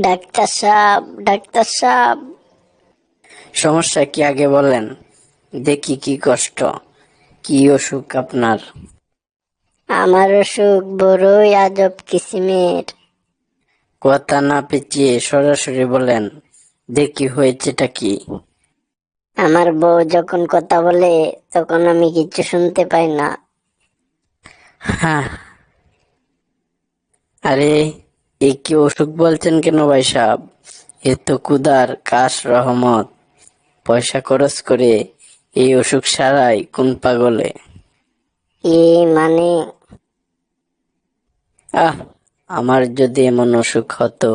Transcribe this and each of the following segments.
Doctor সাহেব doctor সাহেব। সমস্যা কি আগে বলেন? দেখি কি কষ্ট কি অসুখ আপনার? আমার অসুখ বড়ই আজব কিসিমের। কথা না পেঁচিয়ে সরাসরি বলেন দেখি হয়েছেটা কি? আমার বউ যখন কথা বলে তখন আমি কিছু শুনতে পাই না। হ্যাঁ। আরে এ কি অসুখ বলছেন কেন ভাই সাহেব? এ তো কুদার কাশ রহমত। পয়সা খরচ করে এই অসুখ সারাই কোন পাগলে? এ মানে? আহ আমার যদি এমন অসুখ হতো।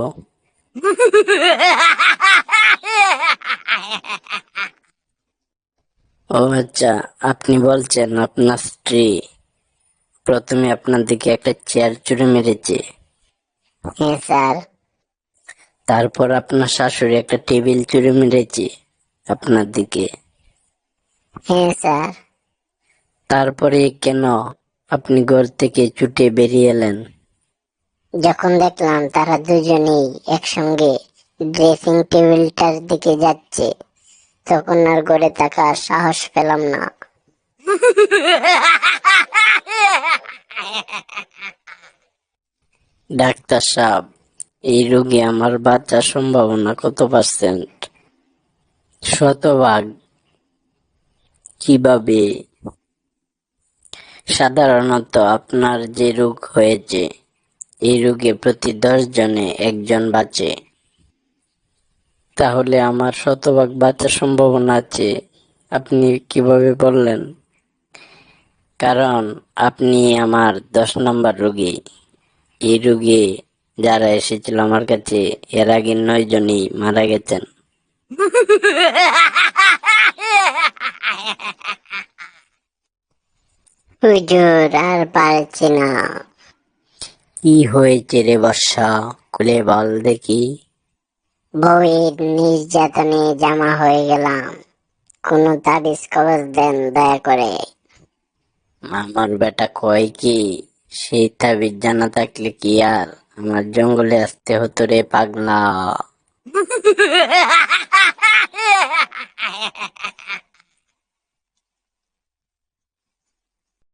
ও আচ্ছা আপনি বলছেন আপনার স্ত্রী প্রথমে আপনার দিকে একটা চেয়ার চুরে মেরেছে। হ্যাঁ স্যার। তারপর আপনার শাশুড়ি একটা টেবিল চুরে মেরেছে আপনার দিকে। হ্যাঁ স্যার। তারপরে কেন আপনি ঘর থেকে ছুটে বেরিয়ে এলেন? যখন দেখলাম তারা দুজনেই একসঙ্গে ড্রেসিং টেবিলটার দিকে যাচ্ছে তখন আর ঘরে থাকার সাহস পেলাম না। ডাক্তার সাহেব, এই রোগে আমার বাঁচার সম্ভাবনা কত পার্সেন্ট শতভাগ। কীভাবে? সাধারণত আপনার যে রোগ হয়েছে, এই রোগে প্রতি দশ জনে একজন বাঁচে। তাহলে আমার শতভাগ বাঁচার সম্ভাবনা আছে, আপনি কীভাবে বললেন? কারণ আপনি আমার দশ নম্বর রোগী। এই রোগে যারা এসেছিল আমার কাছে এর আগে নয় জনই মারা গেছেন। হুজুর আর পারছি না। কি হয়েছে রে বর্ষা? খুলে বল দেখি। বউয়ের নির্যাতনে জামা হয়ে গেলাম। কোন তাবিজ কবজ দেন দয়া করে। আমার বেটা কয় কি? সেই তাবিজ জানা থাকলে কি আর? আমার জঙ্গলে আসতে হতো রে পাগলা।